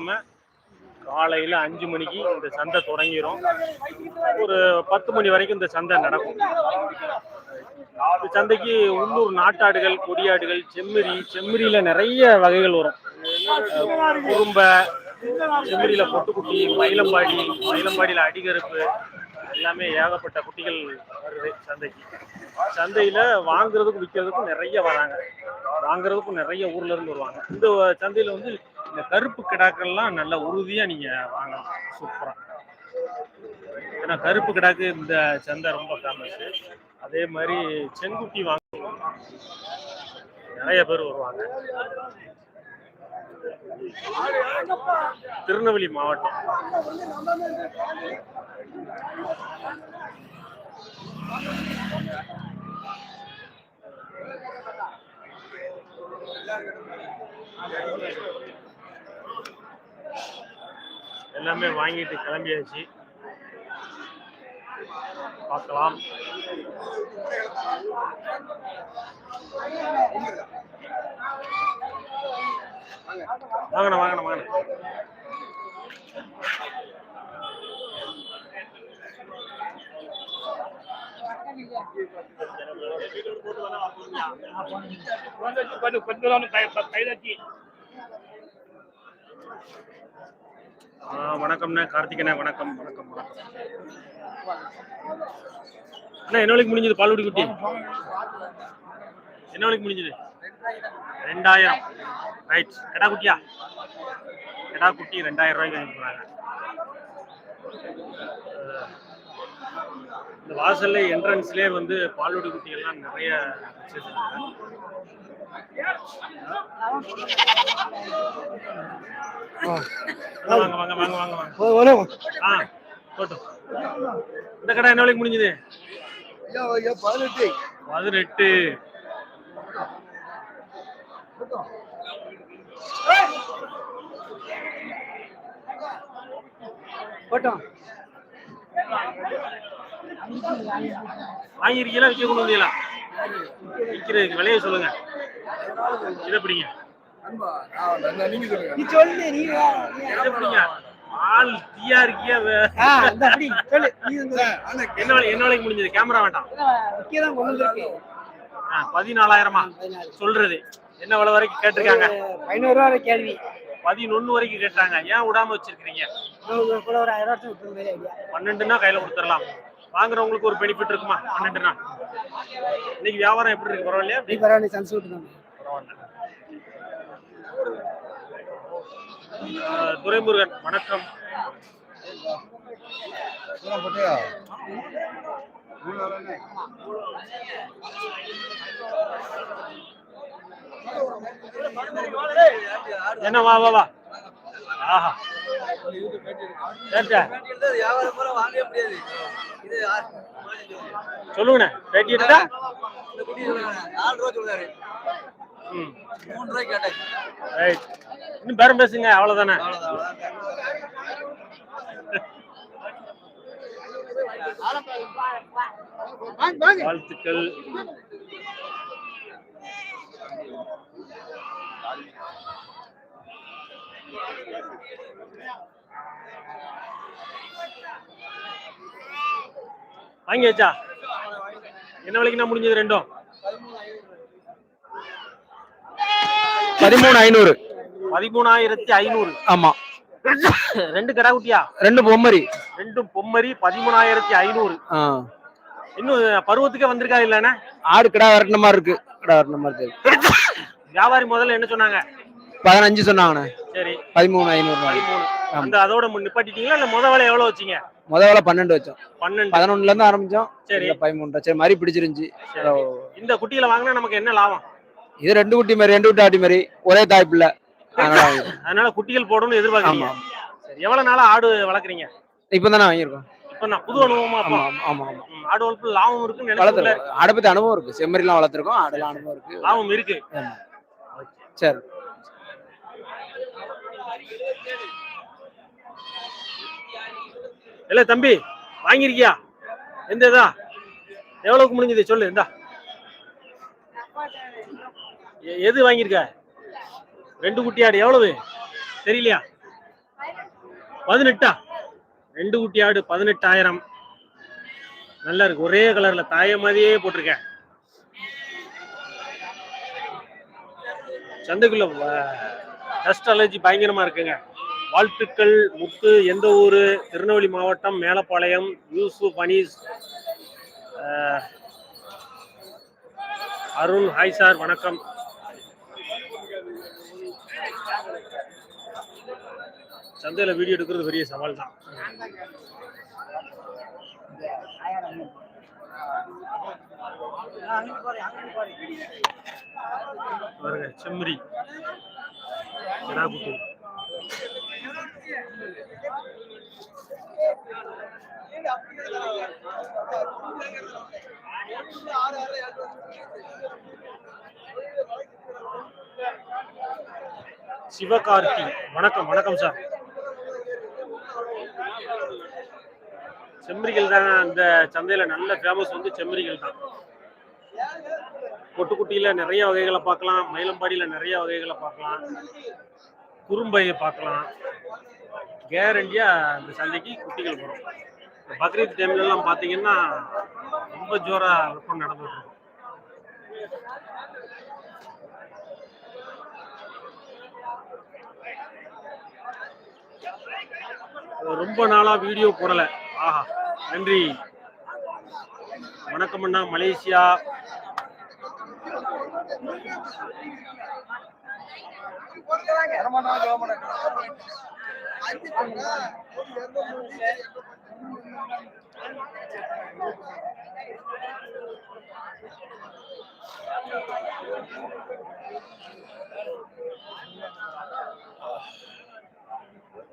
ஞாயிற்றுக்கிழமை காலையில் அஞ்சு மணிக்கு இந்த சந்தை தொடங்கிரும். ஒரு பத்து மணி வரைக்கும் இந்த சந்தை நடக்கும். இந்த சந்தைக்கு உள்ளூர் நாட்டாடுகள் கொடியாடுகள் செம்மறி செம்மறியில் நிறைய வகைகள் வரும். குறும்ப செம்மறியில் பொட்டுக்குட்டி மயிலம்பாடி மயிலம்பாடியில் அடிகருப்பு எல்லாமே ஏகப்பட்ட குட்டிகள் வருது சந்தைக்கு. சந்தையில் வாங்குறதுக்கும் விற்கிறதுக்கும் நிறைய வராங்க. வாங்குறதுக்கும் நிறைய ஊர்ல இருந்து வருவாங்க. இந்த சந்தையில் வந்து இந்த கருப்பு கிடாக்கள்லாம் நல்ல உறுதியா நீங்க வாங்கலாம். சூப்பரா. ஏன்னா கருப்பு கிடாக்கு இந்த சந்தை ரொம்ப ஃபேமஸ் அதே மாதிரி செங்குட்டி வாங்க நிறைய பேர் வருவாங்க. திருநெல்வேலி மாவட்டம். எல்லாமே வாங்கிட்டு கிளம்பியாச்சு. பார்க்கலாம். வாங்கண்ணா வாங்கண்ணா வாங்கண்ணா. கைதாச்சி வணக்கம்ண்ணே. கார்த்திகண்ணே வணக்கம். வணக்கம் வணக்கம். அண்ணா என்ன வரைக்கும் முடிஞ்சது? பால்குடி குட்டி. என்ன வரைக்கும் முடிஞ்சது? ரெண்டாயிரம். ரைட் கடா குட்டியா? கடா குட்டி ரெண்டாயிரம் ரூபாய்க்கு வாங்கிக்கிறாங்க இந்த வாசல்ல என்ட்ரன்ஸ்லயே வந்து பால்குடி குட்டிகள்லாம் நிறைய வாங்க வாங்க வாங்க வாங்க வாங்க ஆ போட்டோம் இந்த கடை என்ன வேலைக்கு முடிஞ்சது பதினெட்டு பதினெட்டு. போட்டோம். வாங்கிருக்கீங்களா விற்க கொண்டு வந்தீங்களா? விற்கிறதுக்கு விலையை சொல்லுங்க. இதை பிடிங்க. நீங்க சொல்லுங்க நீ சொல்லு நீ இதை பிடிங்க. ஆள் தீயா இருக்கியா? என்ன வேலை என்ன வேலைக்கு முடிஞ்சது? கேமரா வேண்டாம். பதினாலாயிரமா? சொல்றது. என்ன விலை வரைக்கும் கேட்டிருக்காங்க? ரூபா வரை கேள்வி. பதினொன்னு வரைக்கும் கேட்டாங்க. ஏன் விடாம வச்சிருக்கீங்க பன்னெண்டுன்னா கையில கொடுத்துடலாம். வாங்குறவங்களுக்கு ஒரு பெனிஃபிட் இருக்குமா? பன்னெண்டுனா இன்னைக்கு வியாபாரம் எப்படி இருக்கு? பரவாயில்லையா? நீ பரவாயில்ல சன்ஸ் தான் பரவாயில்ல. துரைமுருகன் வணக்கம். என்ன வா வா வா. ஆஹா. சொல்லுங்கண்ணே பேட்டி எடுத்தா? ரைட். இன்னும் பேரம் பேசுங்க அவ்வளவுதானே? அவ்வளவுதான் வாழ்த்துக்கள். வாங்கியாச்சா என்ன விலைக்கு நான் முடிஞ்சது ரெண்டும்? பதிமூணு ஐநூறு. பதிமூணாயிரத்தி ஐநூறு. ஆமா. ரெண்டு கடா குட்டியா? ரெண்டு பொம்மரி. ரெண்டும் பொம்மரி பதிமூணாயிரத்தி ஐநூறு. இன்னும் பருவத்துக்கே வந்திருக்கா இல்லைண்ணே? ஆடு கிடா வரட்டின மாதிரி இருக்கு. கிடா வரட்டின மாதிரி இருக்கு வியாபாரி முதல்ல என்ன சொன்னாங்க? பதினஞ்சு சொன்னாங்கண்ணே. பதிமூணு ஐநூறு. அந்த அதோட நிப்பாட்டிட்டீங்களா? இல்ல முத வேலை எவ்வளவு வச்சீங்க? முத வேலை பன்னெண்டு வச்சோம். பன்னெண்டு. பதினொன்னுல இருந்து ஆரம்பிச்சோம். சரி. பதிமூணு சரி மாதிரி பிடிச்சிருந்துச்சு. சரி. இந்த குட்டிகளை வாங்கினா நமக்கு என்ன லாபம்? இது ரெண்டு குட்டி மாதிரி ரெண்டு குட்டி ஆட்டி மாதிரி ஒரே தாய் பிள்ளை அதனால குட்டிகள் போடணும்னு எதிர்பார்க்கறீங்க. எவ்வளவு நாளா ஆடு வளர்க்குறீங்க? இப்பதானே வாங்கியிருக்கோம். இப்ப நான் புது அனுபவமா ஆமா ஆமா ஆடு வளர்ப்பு லாபம் நினைச்சு வளர்த்துருக்கோம் ஆடை பத்தி அனுபவம் இருக்கு. செம்மறிலாம் வளர்த்துருக்கோம். ஆடுலாம் அனுபவம் இருக்கு. லாபம் இருக்கு. சரி. இல்ல தம்பி வாங்கிருக்கியா எந்த இதா? எவ்வளவுக்கு முடிஞ்சது? சொல்லு இந்தா. எது வாங்கியிருக்க? ரெண்டு குட்டி ஆடு எவ்வளவு? தெரியலையா? பதினெட்டா? ரெண்டு குட்டி ஆடு பதினெட்டாயிரம். நல்லா இருக்கு. ஒரே கலர்ல தாய மாதிரியே போட்டிருக்கேன். சந்தைக்குள்ள டஸ்ட் அலர்ஜி பயங்கரமா இருக்குங்க. வாழ்த்துக்கள் முத்து எந்த ஊர்? திருநெல்வேலி மாவட்டம் மேலப்பாளையம் யூசுப் அனீஸ். அருண் ஹாய் சார் வணக்கம். சந்தையில வீடியோ எடுக்கிறது பெரிய சவால் தான். பாருங்க செம்மறி. கிடாக்குட்டி சிவகார்த்தி. வணக்கம் வணக்கம் சார் செம்மறிகள் தான் அந்த சந்தையில நல்ல ஃபேமஸ் வந்து செம்மறிகள் தான். கொட்டுக்குட்டியில் நிறைய வகைகளை பார்க்கலாம் மயிலம்பாடியில நிறைய வகைகளை பார்க்கலாம் குறும்பையை பார்க்கலாம். கேரண்டியா அந்த சந்தைக்கு குட்டிகள் வரும். இந்த பக்ரீத் டைம்லலாம் பார்த்தீங்கன்னா ரொம்ப ஜோரா விற்பனை நடந்துட்டு ரொம்ப நாளா வீடியோ போடலை. ஆஹா நன்றி. வணக்கம் அண்ணா மலேசியா.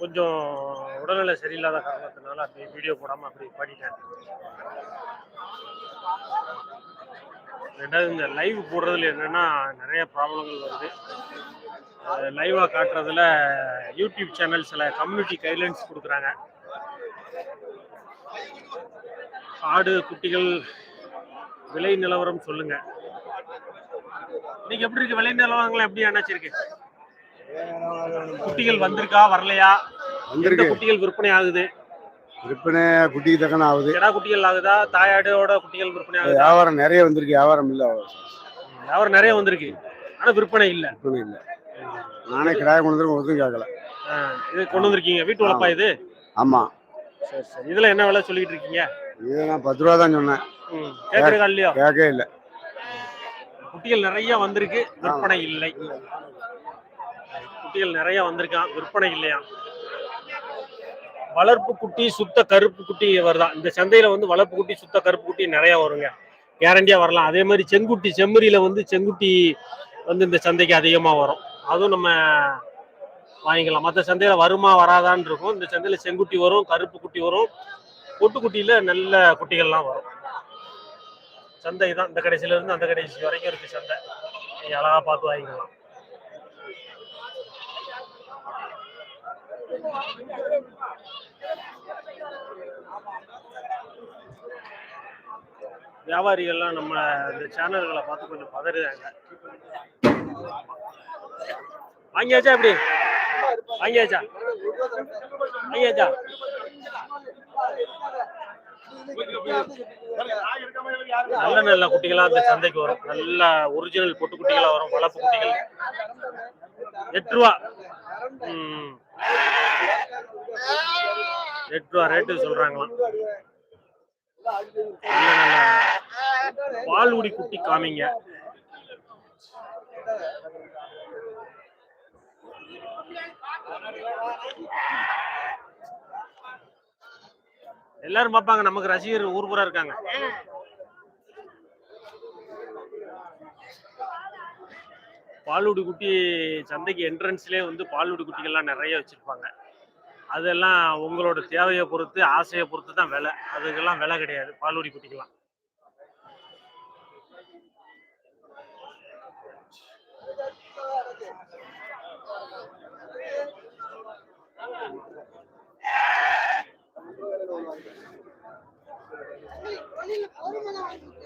கொஞ்சம் உடல்நிலை சரியில்லாத காரணத்தினால அப்படி வீடியோ போடாமல் அப்படி பண்ணிட்டேன் ரெண்டாவது இந்த லைவ் போடுறதுல என்னென்னா நிறைய ப்ராப்ளங்கள் வருது. லைவாக காட்டுறதுல யூடியூப் சேனல் சில கம்யூனிட்டி கைட்லைன்ஸ் கொடுக்குறாங்க. ஆடு குட்டிகள் விலை நிலவரம் சொல்லுங்கள் இன்னைக்கு எப்படி இருக்கு? விலை நிலவரங்களை எப்படி அணைச்சிருக்கு? குட்டிகள் வந்திருக்கா வரலையா? வந்திருக்கு. குட்டிகள் விற்பனை ஆகுது? விற்பனை குட்டிக்கு தக்கன ஆகுது. கிடா குட்டிகள் ஆகுதா? தாயாடோட குட்டிகள் விற்பனை ஆகுதா? வியாபாரம் நிறைய வந்திருக்கு. வியாபாரம் இல்ல. வியாபாரம் நிறைய வந்திருக்கு. ஆனா விற்பனை இல்ல. விற்பனை இல்ல. நானே கிராய கொண்டு வந்து ஒதுவும் கேட்கல. இது கொண்டு வந்திருக்கீங்க. வீட்டு வளப்பா இது? ஆமா. சரி சரி. இதுல என்ன விலை சொல்லிட்டு இருக்கீங்க? இது நான் பத்து ரூபா தான் சொன்னேன். கேக்குறீங்களா இல்லையா? கேட்கவே இல்ல. குட்டிகள் நிறைய வந்திருக்கு. விற்பனை இல்லை. குட்டிகள் நிறைய வந்திருக்கான் விற்பனை இல்லையா? வளர்ப்பு குட்டி சுத்த கருப்பு குட்டி வருதான் இந்த சந்தையில வந்து வளர்ப்பு குட்டி சுத்த கருப்பு குட்டி நிறைய வருங்க. கேரண்டியா வரலாம். அதே மாதிரி செங்குட்டி செம்மறியில வந்து செங்குட்டி வந்து இந்த சந்தைக்கு அதிகமா வரும். அதுவும் நம்ம வாங்கிக்கலாம். மற்ற சந்தையில வருமா வராதான்னு இருக்கும். இந்த சந்தையில செங்குட்டி வரும் கருப்பு குட்டி வரும். பொட்டுக்குட்டியில நல்ல குட்டிகள்லாம் வரும். சந்தை தான். இந்த கடைசியில இருந்து அந்த கடைசி வரைக்கும் இருக்கு சந்தை. நீங்க அழகா பார்த்து வாங்கிக்கலாம். வியாபாரிகள்லாம் நம்ம இந்த சேனல்களை பார்த்து கொஞ்சம் பதறுதாங்க வாங்கியாச்சா எப்படி? வாங்கியாச்சா? வாங்கியாச்சா? நல்ல நல்ல குட்டிகளா அந்த சந்தைக்கு வரும். நல்ல ஒரிஜினல் பொட்டு குட்டிகளா வரும். வளர்ப்பு குட்டிகள். எட்டு ரூபா. ம். எட்டு ரூபா ரேட்டு சொல்றாங்களாம். பால் நல்ல பால்குடி குட்டி காமிங்க. எல்லாரும் பார்ப்பாங்க நமக்கு ரசிகர் ஊர் பூரா இருக்காங்க. பாலூடு குட்டி சந்தைக்கு என்ட்ரன்ஸ்லேயே வந்து பாலூடு குட்டிகள்லாம் நிறைய வச்சுருப்பாங்க. அதெல்லாம் உங்களோட தேவையை பொறுத்து ஆசையை பொறுத்து தான் விலை. அதுக்கெல்லாம் விலை கிடையாது பாலூடி குட்டிக்கெல்லாம். ஒரு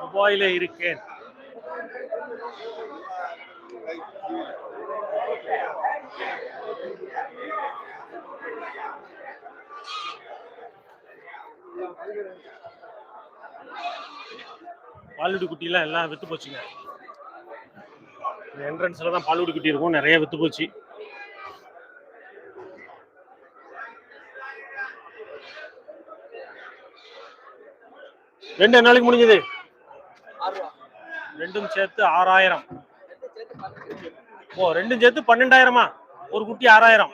துபாயில இருக்கேன். பாலுடி குட்டிலாம் எல்லாம் வித்து போச்சுங்க. என்ட்ரன்ஸில் தான் பாலுடி குட்டி இருக்கும். நிறைய வித்து போச்சு. ரெண்டு நாளைக்கு முடிஞ்சது. ரெண்டும் சேர்த்து ஆறாயிரம். ஓ ரெண்டும் சேர்த்து பன்னெண்டாயிரமா? ஒரு குட்டி ஆறாயிரம்.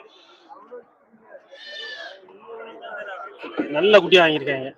நல்ல குட்டி வாங்கியிருக்காங்க.